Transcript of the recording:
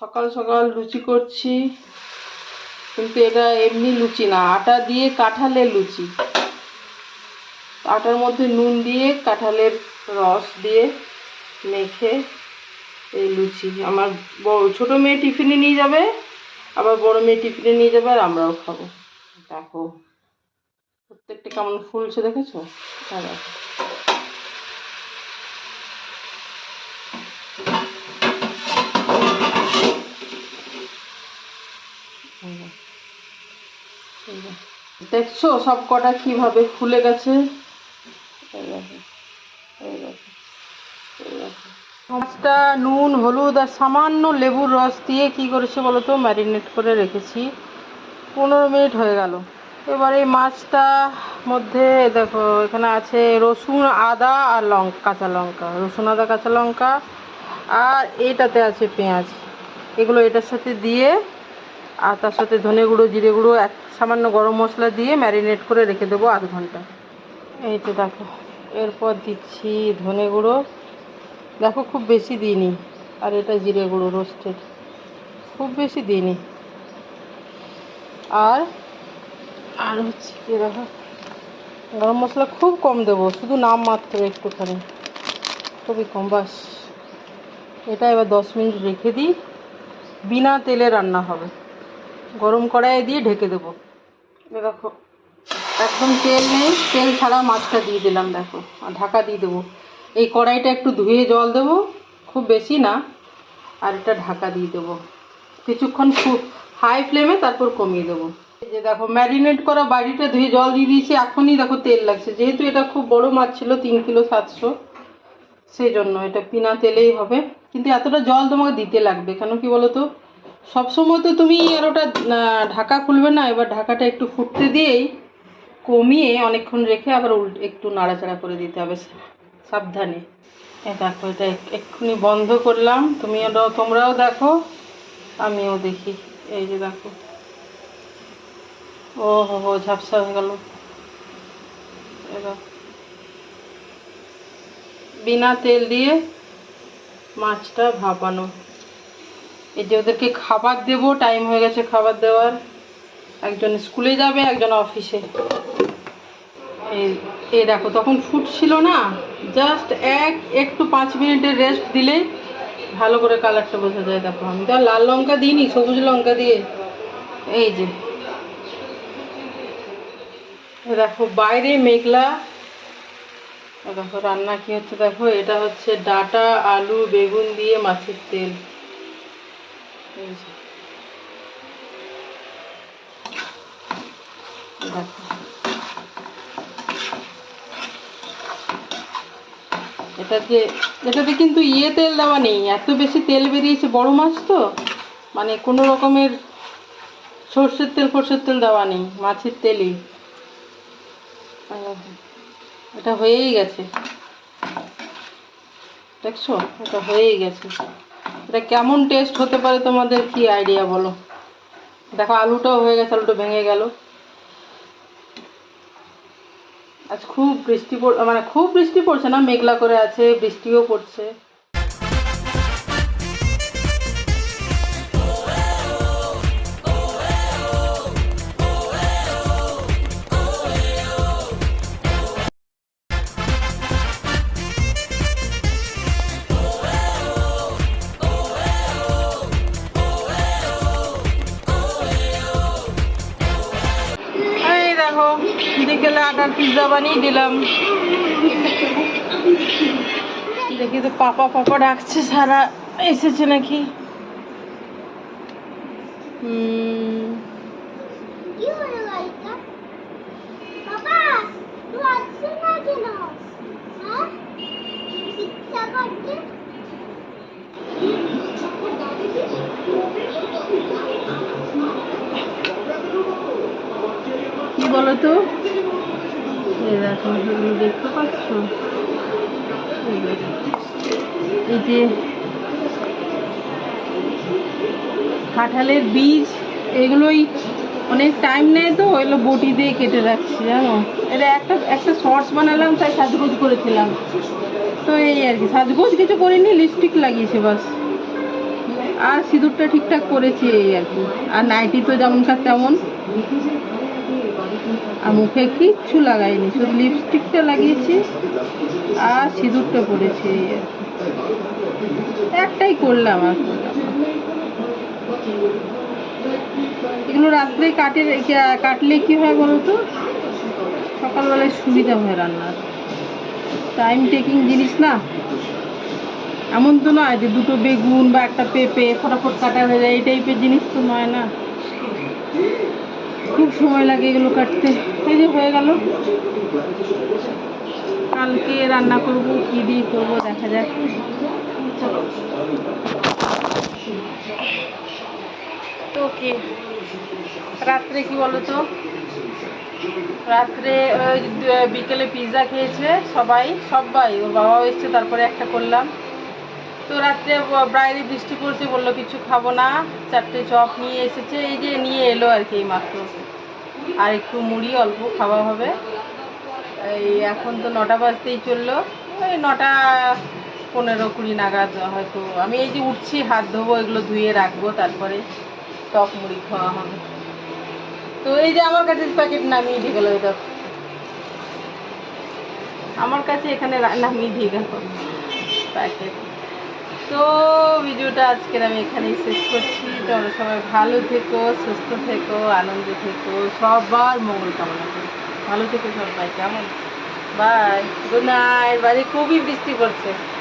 সকাল সকাল লুচি করছি, কিন্তু এটা এমনি লুচি না। আটা দিয়ে কাঁঠালের লুচি। আটার মধ্যে নুন দিয়ে কাঁঠালের রস দিয়ে মেখে এই লুচি। আমার ছোটো মেয়ে টিফিনে নিয়ে যাবে, আবার বড় মেয়ে টিফিনে নিয়ে যাবে আর আমরাও খাব। দেখো, প্রত্যেকটা কেমন ফুলছে দেখেছ? হ্যাঁ দেখো এই দেখো। এই দেখো। দেখছ সব কটা কীভাবে ফুলে গেছে? মাছটা নুন, হলুদ আর সামান্য লেবুর রস দিয়ে কি করেছে বলো তো? ম্যারিনেট করে রেখেছি। পনেরো মিনিট হয়ে গেল। এবার এই মাছটা মধ্যে দেখো, এখানে আছে রসুন, আদা আর লঙ্কা কাঁচা লঙ্কা। রসুন, আদা, কাঁচা লঙ্কা আর এটাতে আছে পেঁয়াজ। এগুলো এটার সাথে দিয়ে আর তার সাথে ধনে গুঁড়ো, জিরে গুঁড়ো, এক সামান্য গরম মশলা দিয়ে ম্যারিনেট করে রেখে দেবো আধ ঘণ্টা। এই তো দেখো, এরপর দিচ্ছি ধনে গুঁড়ো। দেখো খুব বেশি দিইনি, আর এটা জিরে গুঁড়ো রোস্টেড খুব বেশি দিইনি। আর আর হচ্ছে কি দেখো, গরম মশলা খুব কম দেবো, শুধু নাম মাত্র একটুখানি, খুবই কম, বাস। এটা এবার দশ মিনিট রেখে দিই। বিনা তেলে রান্না হবে। গরম কড়াইয়ে দিয়ে ঢেকে দেবো। দেখো, একদম তেল নেই, তেল ছাড়া মাছটা দিয়ে দিলাম দেখো, আর ঢাকা দিয়ে দেবো। এই কড়াইটা একটু ধুয়ে জল দেবো, খুব বেশি না, আর এটা ঢাকা দিয়ে দেবো। কিছুক্ষণ খুব হাই ফ্লেমে তারপর কমিয়ে দেবো। যে দেখো ম্যারিনেট করা বাড়িটা ধুয়ে জল দিয়ে দিয়েছি, এখনই দেখো তেল লাগছে। যেহেতু এটা খুব বড় মাছ ছিল, তিন কিলো সাতশো, সেই জন্য এটা পিনা তেলেই হবে। কিন্তু এতটা জল তোমাকে দিতে লাগবে, কেন কি বলো তো সবসময় তো তুমি আর ওটা ঢাকা খুলবে না, এবার ঢাকাটা একটু ফুটতে দিয়েই কমিয়ে অনেকক্ষণ রেখে আবার উল্ট, একটু নাড়াচাড়া করে দিতে হবে সাবধানে। দেখো, এটা এক্ষুনি বন্ধ করলাম তুমি ওটাও তোমরাও দেখো, আমিও দেখি, এই যে দেখো। ও হো হো, ঝাপসা হয়ে গেল। এ দেখো। বিনা তেল দিয়ে মাছটা ভাপানো। এই যে ওদেরকে খাবার দেবো টাইম হয়ে গেছে খাবার দেওয়ার। একজন স্কুলে যাবে, একজন অফিসে এই দেখো, তখন ফুটছিল না। জাস্ট এক, একটু পাঁচ মিনিটের রেস্ট দিলে ভালো করে কালারটা বোঝা যায়। দেখো, আমি তো লাল লঙ্কা দিইনি, সবুজ লঙ্কা দিয়ে। এই যে। দেখো, বাইরে মেঘলা। দেখো, রান্না কি হচ্ছে? দেখো, এটা হচ্ছে ডাটা, আলু, বেগুন দিয়ে মাছের তেল। এটাতে এটাতে কিন্তু ইয়ে তেল দেওয়া নেই, এত বেশি তেল বেরিয়েছে বড় মাছ তো? মানে কোনো রকমের সর্ষের তেল, ফর্ষের তেল দেওয়া নেই, মাছের তেলই। এটা হয়েই গেছে। দেখছ? এটা হয়েই গেছে। এটা কেমন টেস্ট হতে পারে তোমাদের কি আইডিয়া বলো? দেখো, আলুটাও হয়ে গেছে, আলুটা ভেঙে গেল। আজ খুব বৃষ্টি পড় মানে খুব বৃষ্টি পড়ছে না? মেঘলা করে আছে, বৃষ্টিও পড়ছে। বিকেলে আটার পিৎজা বানিয়ে দিলাম। দেখি তো পাপা পাপা ডাকছে সারা এসেছে নাকি? বলো তো? এই যে কাঁঠালের বীজ, এগুলোই অনেক টাইম নেয় তো, এগুলো বটি দিয়ে কেটে রাখছি, জানো? এটা একটা একটা শর্টস বানালাম, তাই সাজগোজ করেছিলাম। তো এই আর কি, সাজগোজ কিছু করিনি লিপস্টিক লাগিয়েছে বাস। আর সিঁদুরটা ঠিকঠাক করেছি এই আর কি। আর নাইটি তো যেমন যেমনকার তেমন। আর মুখে কিচ্ছু লাগাইনি, শুধু লিপস্টিকটা লাগিয়েছি আর সিঁদুরটা পরেছি। একটাই করলাম আর। এগুলো রাত্রে কাটে কাটলে কি হয় বলো তো সকালবেলায় সুবিধা হয় রান্নার টাইম টেকিং জিনিস না এমন তো নয় যে দুটো বেগুন বা একটা পেঁপে ফটাফট কাটা হয়ে যায়, এই টাইপের জিনিস তো নয় না খুব সময় লাগে এগুলো কাটতে। এই যে হয়ে গেল। কালকে রান্না করব, কি দিয়ে করব, দেখা যাক। তো কি? রাত্রে কি বলো তো রাত্রে বিকেলে পিৎজা খেয়েছে সবাই সবাই ওর বাবাও এসছে, তারপরে একটা করলাম। তো রাত্রে বাইরে বৃষ্টি পড়ছে, বলল কিছু খাব না। চারটে চপ নিয়ে এসেছে, এই যে নিয়ে এলো আর কি এই মাত্র আর একটু মুড়ি, অল্প খাওয়া হবে। এই এখন তো নটা বাজতেই চলল। ওই নটা পনেরো কুড়ি নাগাদ হয়তো। আমি এই যে উঠছি, হাত ধোবো, এগুলো ধুয়ে রাখব, তারপরে টক মুড়ি খাওয়া হবে। তো এই যে আমার কাছে প্যাকেট নামিয়ে দিয়ে গেলো এটা আমার কাছে এখানে নামিয়ে দিয়ে গেল। প্যাকেট। তো ভিডিওটা আজকের আমি এখানেই শেষ করছি। তোমরা সবাই ভালো থেকো, সুস্থ থেকো, আনন্দে থেকো, সবার মঙ্গল কামনা করি। ভালো থেকো সবাই, কেমন? বাই গুড নাইট বাইরে খুবই বৃষ্টি পড়ছে।